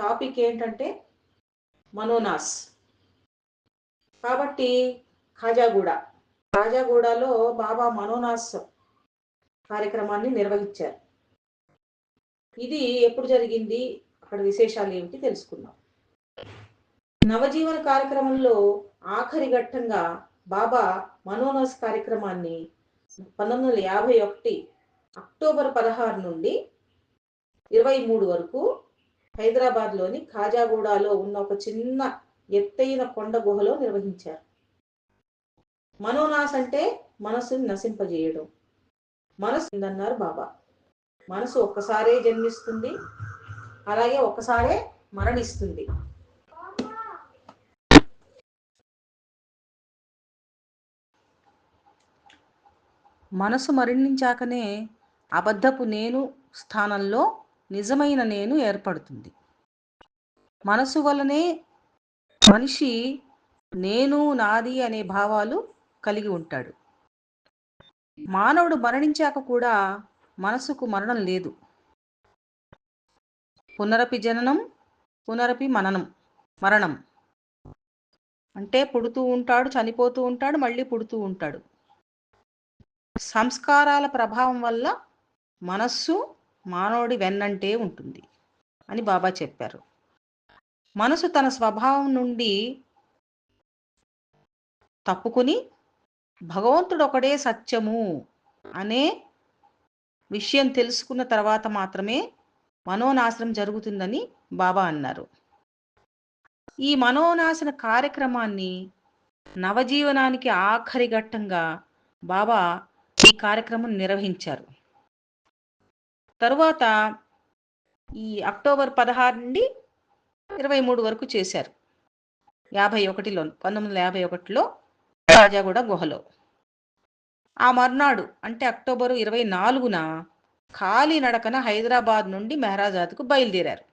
Topic ఏంటంటే మనోనాస్. కాబట్టి ఖాజాగూడ. ఖాజాగూడలో బాబా మనోనాస్ కార్యక్రమాన్ని నిర్వహించారు. ఇది ఎప్పుడు జరిగింది? అక్కడ విశేషాలు ఏమిటి తెలుసుకుందాం. నవజీవన కార్యక్రమంలో ఆఖరి ఘట్టంగా బాబా మనోనాస్ కార్యక్రమాన్ని పంతొమ్మిది వందల యాభై ఒకటి అక్టోబర్ పదహారు నుండి ఇరవై మూడు వరకు హైదరాబాద్లోని ఖాజాగూడలో ఉన్న ఒక చిన్న ఎత్తైన కొండ గుహలో నిర్వహించారు. మనోనాస్ అంటే మనసుని నశింపజేయడం. మనసు ఉందన్నారు బాబా. మనసు ఒక్కసారే జన్మిస్తుంది. అలాగే ఒక్కసారే మరణిస్తుంది. మనసు మరణించాకనే అబద్ధపు నేను స్థానంలో నిజమైన నేను ఏర్పడుతుంది. మనసు వలనే మనిషి నేను నాది అనే భావాలు కలిగి ఉంటాడు. మానవుడు మరణించాక కూడా మనసుకు మరణం లేదు. పునరపి జననం పునరపి మననం మరణం. అంటే పుడుతూ ఉంటాడు చనిపోతూ ఉంటాడు మళ్ళీ పుడుతూ ఉంటాడు. సంస్కారాల ప్రభావం వల్ల మనస్సు మానవుడి వెన్నంటే ఉంటుంది అని బాబా చెప్పారు. మనసు తన స్వభావం నుండి తప్పుకుని భగవంతుడు ఒకడే సత్యము అనే విషయం తెలుసుకున్న తర్వాత మాత్రమే మనోనాశనం జరుగుతుందని బాబా అన్నారు. ఈ మనోనాశన కార్యక్రమాన్ని నవజీవనానికి ఆఖరి ఘట్టంగా బాబా ఈ కార్యక్రమం నిర్వహించారు. తరువాత ఈ అక్టోబర్ పదహారు నుండి ఇరవై మూడు వరకు చేశారు. యాభై ఒకటిలో పంతొమ్మిది వందల యాభై ఒకటిలో రాజాగూడ గుహలో. ఆ మర్నాడు అంటే అక్టోబరు ఇరవై నాలుగున ఖాళీ నడకన హైదరాబాద్ నుండి మెహరాజాద్కు బయలుదేరారు.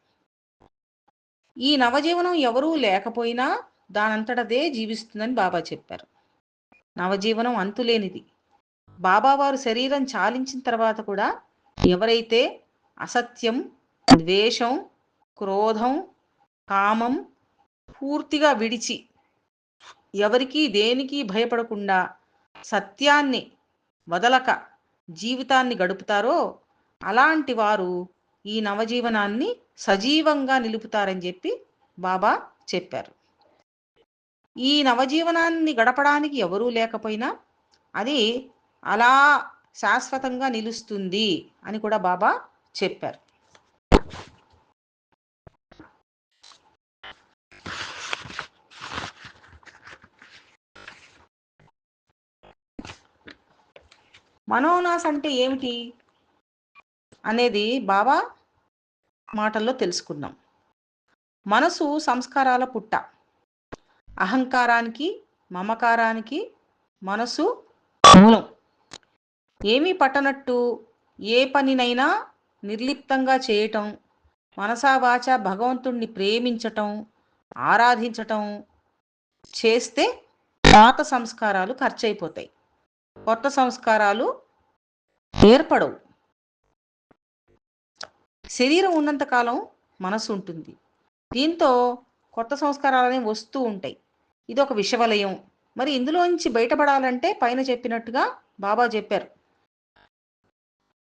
ఈ నవజీవనం ఎవరూ లేకపోయినా దానంతటదే జీవిస్తుందని బాబా చెప్పారు. నవజీవనం అంతులేనిది. బాబావారు శరీరం చాలించిన తర్వాత కూడా ఎవరైతే అసత్యం ద్వేషం క్రోధం కామం పూర్తిగా విడిచి ఎవరికీ దేనికి భయపడకుండా సత్యాన్ని వదలక జీవితాన్ని గడుపుతారో అలాంటి వారు ఈ నవజీవనాన్ని సజీవంగా నిలుపుతారని చెప్పి బాబా చెప్పారు. ఈ నవజీవనాన్ని గడపడానికి ఎవరూ లేకపోయినా అది అలా శాశ్వతంగా నిలుస్తుంది అని కూడా బాబా చెప్పారు. మనోనాస్ అంటే ఏమిటి? అనేది బాబా మాటల్లో తెలుసుకుందాం. మనసు సంస్కారాల పుట్ట. అహంకారానికి మమకారానికి మనసు మూలం. ఏమీ పట్టనట్టు ఏ పనినైనా నిర్లిప్తంగా చేయటం మనసావాచ భగవంతుణ్ణి ప్రేమించటం ఆరాధించటం చేస్తే పాత సంస్కారాలు ఖర్చయిపోతాయి. కొత్త సంస్కారాలు ఏర్పడవు. శరీరం ఉన్నంతకాలం మనసు ఉంటుంది. దీంతో కొత్త సంస్కారాలనే వస్తూ ఉంటాయి. ఇది ఒక విషవలయం. మరి ఇందులోంచి బయటపడాలంటే పైన చెప్పినట్టుగా బాబా చెప్పారు.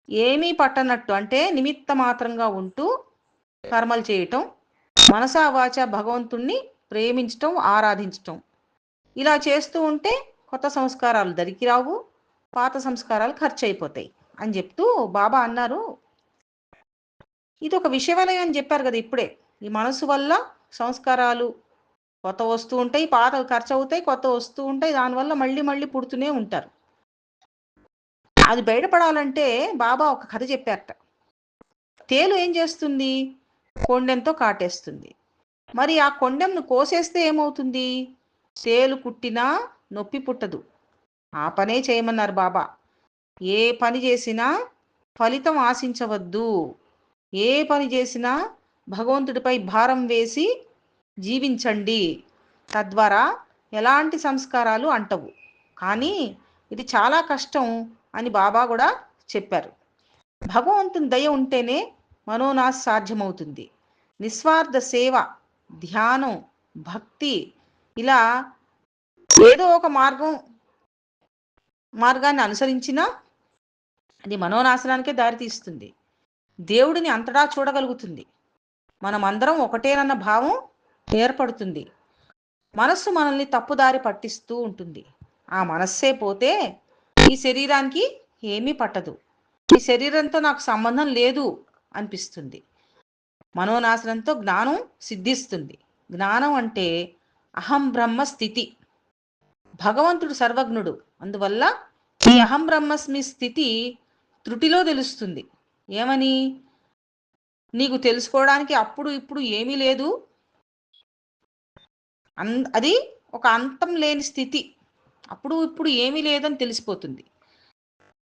ఏమీ పట్టనట్టు అంటే నిమిత్త మాత్రంగా ఉంటూ కర్మలు చేయటం మనసా వాచ భగవంతుణ్ణి ప్రేమించటం ఆరాధించటం. ఇలా చేస్తూ ఉంటే కొత్త సంస్కారాలు దరికి రావు పాత సంస్కారాలు ఖర్చు అయిపోతాయి అని చెప్తూ బాబా అన్నారు. ఇది ఒక విషయవలయం అని చెప్పారు కదా ఇప్పుడే. ఈ మనసు వల్ల సంస్కారాలు కొత్త వస్తూ ఉంటాయి పాత ఖర్చు అవుతాయి కొత్త వస్తూ ఉంటాయి దానివల్ల మళ్ళీ మళ్ళీ పుడుతూనే ఉంటారు. అది బయటపడాలంటే బాబా ఒక కథ చెప్పారట. తేలు ఏం చేస్తుంది? కొండెంతో కాటేస్తుంది. మరి ఆ కొండెంను కోసేస్తే ఏమవుతుంది? తేలు కుట్టినా నొప్పి పుట్టదు. ఆ పనే చేయమన్నారు బాబా. ఏ పని చేసినా ఫలితం ఆశించవద్దు. ఏ పని చేసినా భగవంతుడిపై భారం వేసి జీవించండి. తద్వారా ఎలాంటి సంస్కారాలు అంటవు. కానీ ఇది చాలా కష్టం. అని బాబా కూడా చెప్పారు. భగవంతుని దయ ఉంటేనే మనోనాశ సాధ్యమవుతుంది. నిస్వార్థ సేవ ధ్యానం భక్తి ఇలా ఏదో ఒక మార్గం మార్గాన్ని అనుసరించినా అది మనోనాశనానికే దారితీస్తుంది. దేవుడిని అంతటా చూడగలుగుతుంది. మనమందరం ఒకటేనన్న భావం ఏర్పడుతుంది. మనస్సు మనల్ని తప్పుదారి పట్టిస్తూ ఉంటుంది. ఆ మనస్సే పోతే ఈ శరీరానికి ఏమీ పట్టదు. ఈ శరీరంతో నాకు సంబంధం లేదు అనిపిస్తుంది. మనోనాశనంతో జ్ఞానం సిద్ధిస్తుంది. జ్ఞానం అంటే అహం బ్రహ్మ స్థితి. భగవంతుడు సర్వజ్ఞుడు. అందువల్ల ఈ అహం బ్రహ్మస్మి స్థితి త్రుటిలో తెలుస్తుంది. ఏమని? నీకు తెలుసుకోవడానికి అప్పుడు ఇప్పుడు ఏమీ లేదు. అది ఒక అంతం లేని స్థితి. అప్పుడు ఇప్పుడు ఏమీ లేదని తెలిసిపోతుంది.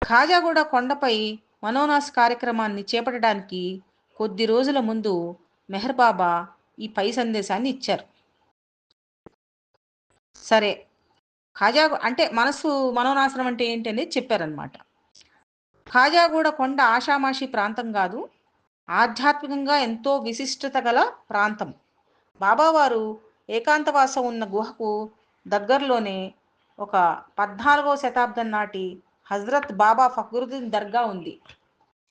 ఖాజాగూడ కొండపై మనోనాస్ కార్యక్రమాన్ని చేపట్టడానికి కొద్ది రోజుల ముందు మెహర్ బాబా ఈ పై సందేశాన్ని ఇచ్చారు. సరే ఖాజా అంటే మనసు మనోనాశనం అంటే ఏంటి అనేది చెప్పారనమాట ఖాజాగూడ కొండ ఆషామాషి ప్రాంతం కాదు ఆధ్యాత్మికంగా ఎంతో విశిష్టత గల ప్రాంతం. బాబావారు ఏకాంతవాసం ఉన్న గుహకు దగ్గరలోనే ఒక పద్నాలుగో శతాబ్దం నాటి హజరత్ బాబా ఫక్రుద్దీన్ దర్గా ఉంది.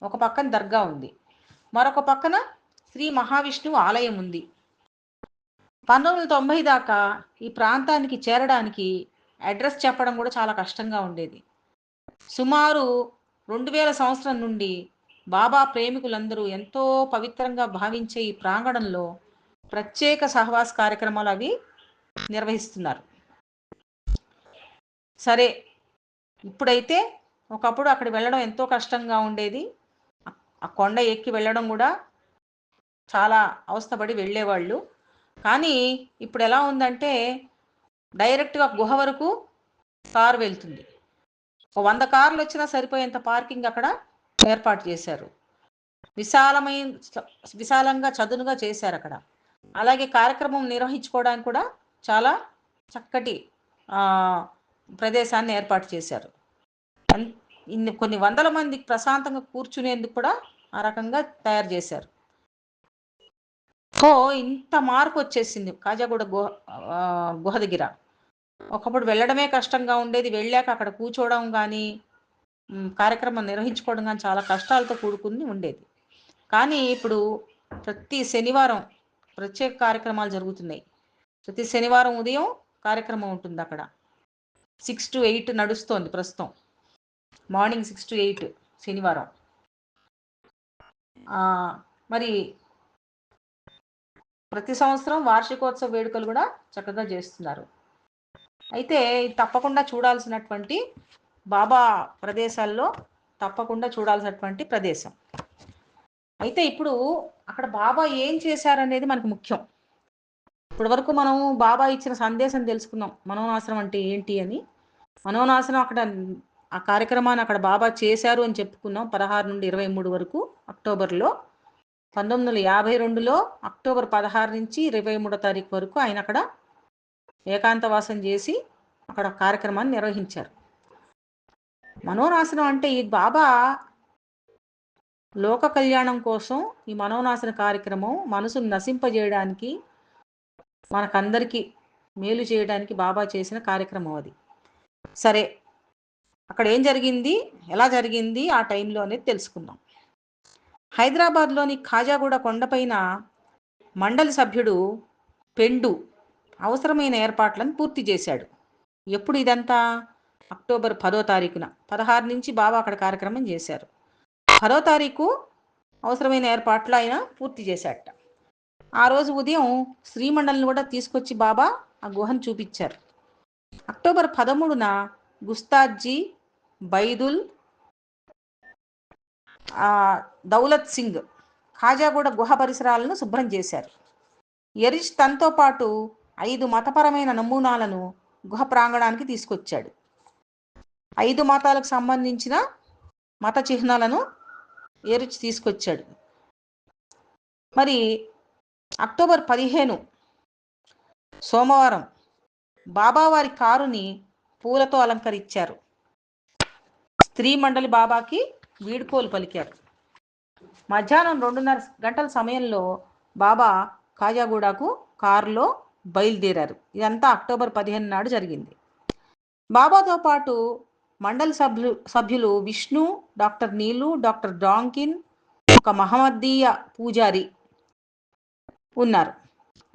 ఒక పక్కన దర్గా ఉంది. మరొక పక్కన శ్రీ మహావిష్ణువు ఆలయం ఉంది. పంతొమ్మిది వందల తొంభై దాకా ఈ ప్రాంతానికి చేరడానికి అడ్రస్ చెప్పడం కూడా చాలా కష్టంగా ఉండేది. సుమారు రెండు వేల సంవత్సరం నుండి బాబా ప్రేమికులందరూ ఎంతో పవిత్రంగా భావించే ఈ ప్రాంగణంలో ప్రత్యేక సహవాస్ కార్యక్రమాలు అవి నిర్వహిస్తున్నారు. సరే ఇప్పుడైతే ఒకప్పుడు అక్కడ వెళ్ళడం ఎంతో కష్టంగా ఉండేది. ఆ కొండ ఎక్కి వెళ్ళడం కూడా చాలా అవస్థపడి వెళ్ళేవాళ్ళు. కానీ ఇప్పుడు ఎలా ఉందంటే డైరెక్ట్గా గుహ వరకు కారు వెళ్తుంది. ఒక వంద కార్లు వచ్చినా సరిపోయేంత పార్కింగ్ అక్కడ ఏర్పాటు చేశారు. విశాలమైన విశాలంగా చదునుగా చేశారు అక్కడ. అలాగే కార్యక్రమం నిర్వహించుకోవడానికి కూడా చాలా చక్కటి ప్రదేశాన్ని ఏర్పాటు చేశారు. ఇన్ని కొన్ని వందల మంది ప్రశాంతంగా కూర్చునేందుకు కూడా ఆ రకంగా తయారు చేశారు. సో ఇంత మార్పు వచ్చేసింది కాజాగూడ గుహ గుహ దగ్గర. ఒకప్పుడు వెళ్ళడమే కష్టంగా ఉండేది. వెళ్ళాక అక్కడ కూర్చోవడం కానీ కార్యక్రమం నిర్వహించుకోవడం కానీ చాలా కష్టాలతో కూడుకుని ఉండేది. కానీ ఇప్పుడు ప్రతి శనివారం ప్రత్యేక కార్యక్రమాలు జరుగుతున్నాయి. ప్రతి శనివారం ఉదయం కార్యక్రమం ఉంటుంది అక్కడ. సిక్స్ టు ఎయిట్ నడుస్తోంది ప్రస్తుతం. మార్నింగ్ సిక్స్ టు ఎయిట్ శనివారం. మరి ప్రతి సంవత్సరం వార్షికోత్సవ వేడుకలు కూడా చక్కగా చేస్తున్నారు. అయితే తప్పకుండా చూడాల్సినటువంటి బాబా ప్రదేశాల్లో తప్పకుండా చూడాల్సినటువంటి ప్రదేశం. అయితే ఇప్పుడు అక్కడ బాబా ఏం చేశారనేది మనకు ముఖ్యం. ఇప్పటి వరకు మనం బాబా ఇచ్చిన సందేశం తెలుసుకున్నాం మనోనాశనం అంటే ఏంటి అని. మనోనాశనం అక్కడ ఆ కార్యక్రమాన్ని అక్కడ బాబా చేశారు అని చెప్పుకున్నాం పదహారు నుండి ఇరవై మూడు వరకు అక్టోబర్లో. పంతొమ్మిది వందల యాభై రెండులో అక్టోబర్ పదహారు నుంచి ఇరవై మూడో తారీఖు వరకు ఆయన అక్కడ ఏకాంతవాసం చేసి అక్కడ కార్యక్రమాన్ని నిర్వహించారు. మనోనాశనం అంటే ఈ బాబా లోక కళ్యాణం కోసం ఈ మనోనాశన కార్యక్రమం మనసును నశింపజేయడానికి మనకందరికీ మేలు చేయడానికి బాబా చేసిన కార్యక్రమం అది. సరే అక్కడ ఏం జరిగింది? ఎలా జరిగింది? ఆ టైంలో అనేది తెలుసుకుందాం. హైదరాబాద్లోని ఖాజాగూడ కొండపైన మండలి సభ్యుడు పెండు అవసరమైన ఏర్పాట్లను పూర్తి చేశాడు. ఎప్పుడు ఇదంతా? అక్టోబర్ పదో తారీఖున. పదహారు నుంచి బాబా అక్కడ కార్యక్రమం చేశారు. పదో తారీఖు అవసరమైన ఏర్పాట్లు ఆయన పూర్తి చేశాట ఆ రోజు ఉదయం శ్రీమండలిని కూడా తీసుకొచ్చి బాబా ఆ గుహను చూపించారు. అక్టోబర్ పదమూడున గుస్తాద్జీ బైదుల్ దౌలత్ సింగ్ ఖాజాగూడ గుహ పరిసరాలను శుభ్రం చేశారు. ఎరిష్ తనతో పాటు ఐదు మతపరమైన నమూనాలను గుహ ప్రాంగణానికి తీసుకొచ్చాడు. ఐదు మతాలకు సంబంధించిన మత చిహ్నాలను ఎరిచ్ తీసుకొచ్చాడు. మరి అక్టోబర్ పదిహేను సోమవారం బాబావారి కారుని పూలతో అలంకరించారు. స్త్రీ మండలి బాబాకి వీడుకోలు పలికారు. మధ్యాహ్నం రెండున్నర గంటల సమయంలో బాబా కాజాగూడకు కారులో బయలుదేరారు. ఇదంతా అక్టోబర్ పదిహేను నాడు జరిగింది. బాబాతో పాటు మండలి సభ్యులు సభ్యులు విష్ణు డాక్టర్ నీలు డాక్టర్ డాంకిన్ ఒక మహమ్మదీయ పూజారి ఉన్నారు.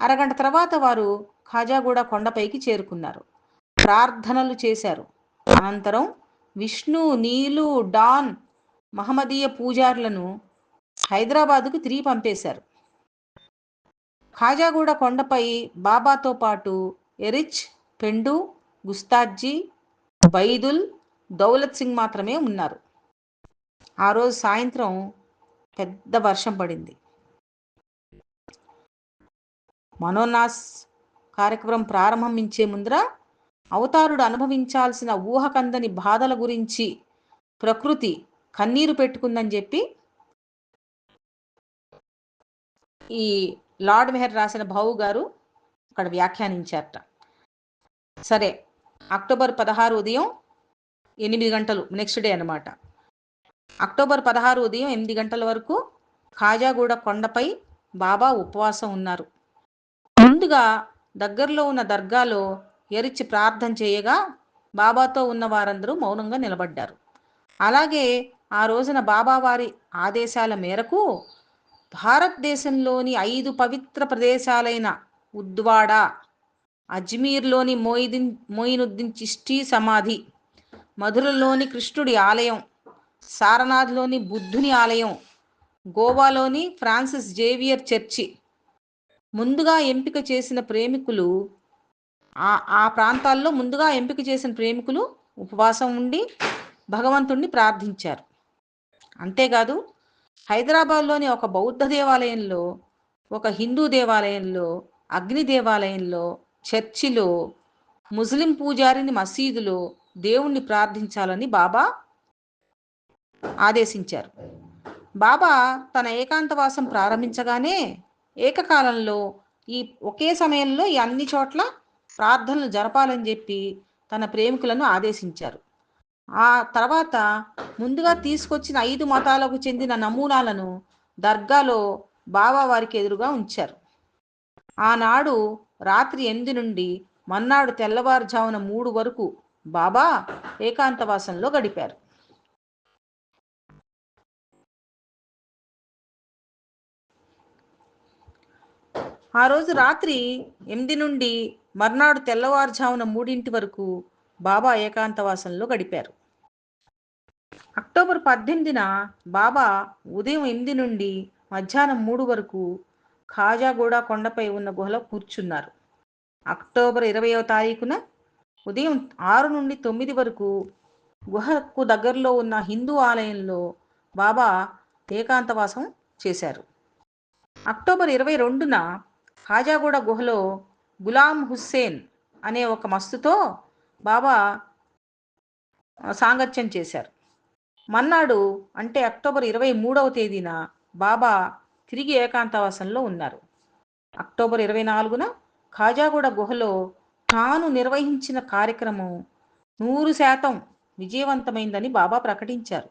అరగంట తర్వాత వారు ఖాజాగూడ కొండపైకి చేరుకున్నారు. ప్రార్థనలు చేశారు. అనంతరం విష్ణు నీలు డాన్ మహమ్మదీయ పూజారులను హైదరాబాదుకు తిరిగి పంపేశారు. ఖాజాగూడ కొండపై బాబాతో పాటు ఎరిచ్ పెండు గుస్తాజీ బైదుల్ దౌలత్ సింగ్ మాత్రమే ఉన్నారు. ఆ రోజు సాయంత్రం పెద్ద వర్షం పడింది. మనోనాస్ కార్యక్రమం ప్రారంభించే ముందర అవతారుడు అనుభవించాల్సిన ఊహకందని బాధల గురించి ప్రకృతి కన్నీరు పెట్టుకుందని చెప్పి ఈ లార్డ్ మెహర్ రాసిన భావు గారు అక్కడ వ్యాఖ్యానించారట. సరే అక్టోబర్ పదహారు ఉదయం ఎనిమిది గంటలు నెక్స్ట్ డే అనమాట అక్టోబర్ పదహారు ఉదయం ఎనిమిది గంటల వరకు ఖాజాగూడ కొండపై బాబా ఉపవాసం ఉన్నారు. ముందుగా దగ్గరలో ఉన్న దర్గాలో ఎరిచి ప్రార్థన చేయగా బాబాతో ఉన్న వారందరూ మౌనంగా నిలబడ్డారు. అలాగే ఆ రోజున బాబావారి ఆదేశాల మేరకు భారతదేశంలోని ఐదు పవిత్ర ప్రదేశాలైన ఉద్వాడ అజ్మీర్లోని మొయిదిన్ మొయినుద్దీన్ చిష్టీ సమాధి మధురలోని కృష్ణుడి ఆలయం సారనాథ్లోని బుద్ధుని ఆలయం గోవాలోని ఫ్రాన్సిస్ జేవియర్ చర్చి ముందుగా ఎంపిక చేసిన ప్రేమికులు ఆ ఆ ప్రాంతాల్లో ముందుగా ఎంపిక చేసిన ప్రేమికులు ఉపవాసం ఉండి భగవంతుణ్ణి ప్రార్థించారు. అంతేకాదు హైదరాబాద్లోని ఒక బౌద్ధ దేవాలయంలో ఒక హిందూ దేవాలయంలో అగ్ని దేవాలయంలో చర్చిలో ముస్లిం పూజారిని మసీదులో దేవుణ్ణి ప్రార్థించాలని బాబా ఆదేశించారు. బాబా తన ఏకాంతవాసం ప్రారంభించగానే ఏకకాలంలో ఈ ఒకే సమయంలో ఈ అన్ని చోట్ల ప్రార్థనలు జరపాలని చెప్పి తన ప్రేమికులను ఆదేశించారు. ఆ తర్వాత ముందుగా తీసుకొచ్చిన ఐదు మతాలకు చెందిన నమూనాలను దర్గాలో బాబా వారికి ఎదురుగా ఉంచారు. ఆనాడు రాత్రి ఎనిమిది నుండి మన్నాడు తెల్లవారుజామున మూడు వరకు బాబా ఏకాంతవాసంలో గడిపారు. ఆ రోజు రాత్రి ఎనిమిది నుండి మర్నాడు తెల్లవారుజామున మూడింటి వరకు బాబా ఏకాంతవాసంలో గడిపారు. అక్టోబర్ పద్దెనిమిదిన బాబా ఉదయం ఎనిమిది నుండి మధ్యాహ్నం మూడు వరకు ఖాజాగూడ కొండపై ఉన్న గుహలో కూర్చున్నారు. అక్టోబర్ ఇరవయో తారీఖున ఉదయం ఆరు నుండి తొమ్మిది వరకు గుహకు దగ్గరలో ఉన్న హిందూ ఆలయంలో బాబా ఏకాంతవాసం చేశారు. అక్టోబర్ ఇరవై రెండున ఖాజాగూడ గుహలో గులాం హుస్సేన్ అనే ఒక మస్తుతో బాబా సాంగత్యం చేశారు. మన్నాడు అంటే అక్టోబర్ ఇరవై మూడవ తేదీన బాబా తిరిగి ఏకాంతవాసంలో ఉన్నారు. అక్టోబర్ ఇరవై నాలుగున ఖాజాగూడ గుహలో తాను నిర్వహించిన కార్యక్రమం నూరు శాతం విజయవంతమైందని బాబా ప్రకటించారు.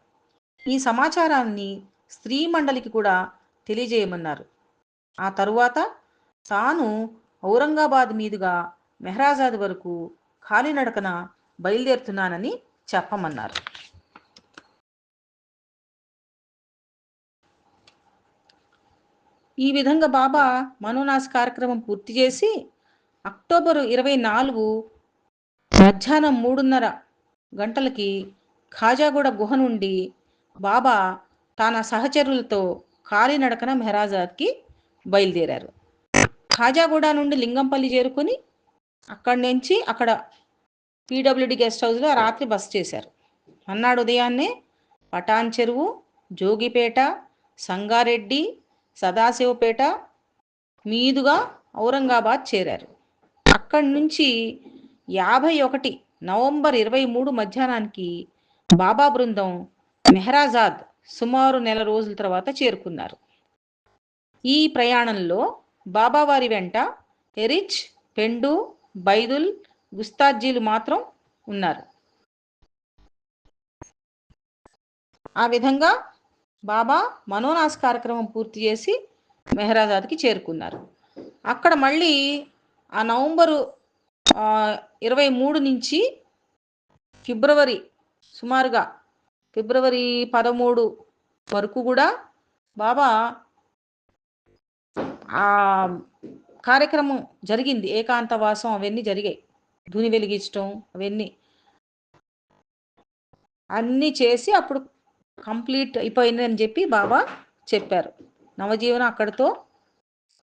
ఈ సమాచారాన్ని స్త్రీ మండలికి కూడా తెలియజేయమన్నారు. ఆ తరువాత తాను ఔరంగాబాద్ మీదుగా మెహరాజాద్ వరకు కాలినడకన బయలుదేరుతున్నానని చెప్పమన్నారు. ఈ విధంగా బాబా మనోనాశ కార్యక్రమం పూర్తి చేసి అక్టోబర్ ఇరవై నాలుగు మధ్యాహ్నం మూడున్నర గంటలకి ఖాజాగూడ గుహ నుండి బాబా తన సహచరులతో కాలినడకన మెహరాజాద్కి బయలుదేరారు. ఖాజాగూడ నుండి లింగంపల్లి చేరుకొని అక్కడి నుంచి అక్కడ పీడబ్ల్యూడి గెస్ట్ హౌస్లో రాత్రి బస్ చేశారు. అన్నాడు ఉదయాన్నే పటాన్ చెరువు జోగిపేట సంగారెడ్డి సదాశివపేట మీదుగా ఔరంగాబాద్ చేరారు. అక్కడి నుంచి యాభై ఒకటి నవంబర్ ఇరవై మూడు మధ్యాహ్నానికి బాబా బృందం మెహరాజాద్ సుమారు నెల రోజుల తర్వాత చేరుకున్నారు. ఈ ప్రయాణంలో బాబావారి వెంట ఎరిచ్ పెండు బైదుల్ గుస్తాజీలు మాత్రం ఉన్నారు. ఆ విధంగా బాబా మనోనాశ కార్యక్రమం పూర్తి చేసి మెహరాజాద్కి చేరుకున్నారు. అక్కడ మళ్ళీ ఆ నవంబరు ఇరవై మూడు నుంచి ఫిబ్రవరి సుమారుగా ఫిబ్రవరి పదమూడు వరకు కూడా బాబా ఆ కార్యక్రమం జరిగింది. ఏకాంతవాసం అవన్నీ జరిగాయి. ధూని వెలిగించడం అవన్నీ అన్నీ చేసి అప్పుడు కంప్లీట్ అయిపోయిందని చెప్పి బాబా చెప్పారు. నవజీవనం అక్కడితో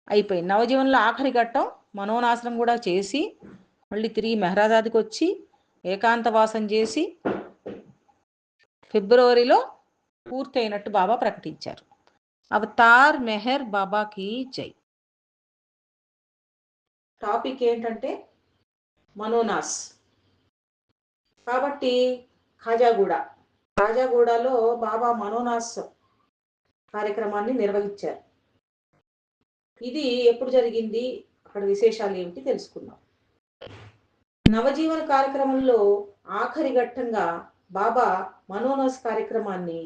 అయిపోయింది. నవజీవనంలో ఆఖరి ఘట్టం మనోనాశనం కూడా చేసి మళ్ళీ తిరిగి మెహరాజాదికి వచ్చి ఏకాంతవాసం చేసి ఫిబ్రవరిలో పూర్తయినట్టు బాబా ప్రకటించారు. అవతార్ మెహర్ బాబాకి జై. టాపిక్ ఏంటంటే మనోనాస్. కాబట్టి ఖాజాగూడ. ఖాజాగూడలో బాబా మనోనాస్ కార్యక్రమాన్ని నిర్వహించారు. ఇది ఎప్పుడు జరిగింది? అక్కడ విశేషాలు ఏమిటి తెలుసుకుందాం. నవజీవన కార్యక్రమంలో ఆఖరి ఘట్టంగా బాబా మనోనాస్ కార్యక్రమాన్ని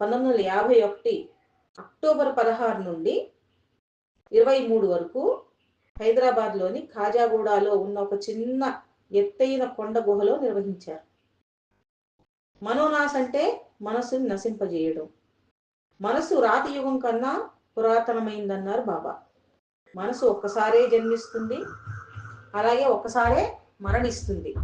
పంతొమ్మిది వందల యాభై ఒకటి అక్టోబర్ పదహారు నుండి ఇరవై మూడు వరకు హైదరాబాద్లోని ఖాజాగూడలో ఉన్న ఒక చిన్న ఎత్తైన కొండ గుహలో నిర్వహించారు. మనోనాస్ అంటే మనసుని నశింపజేయడం. మనసు రాతి యుగం కన్నా పురాతనమైందన్నారు బాబా. మనసు ఒక్కసారే జన్మిస్తుంది. అలాగే ఒక్కసారే మరణిస్తుంది.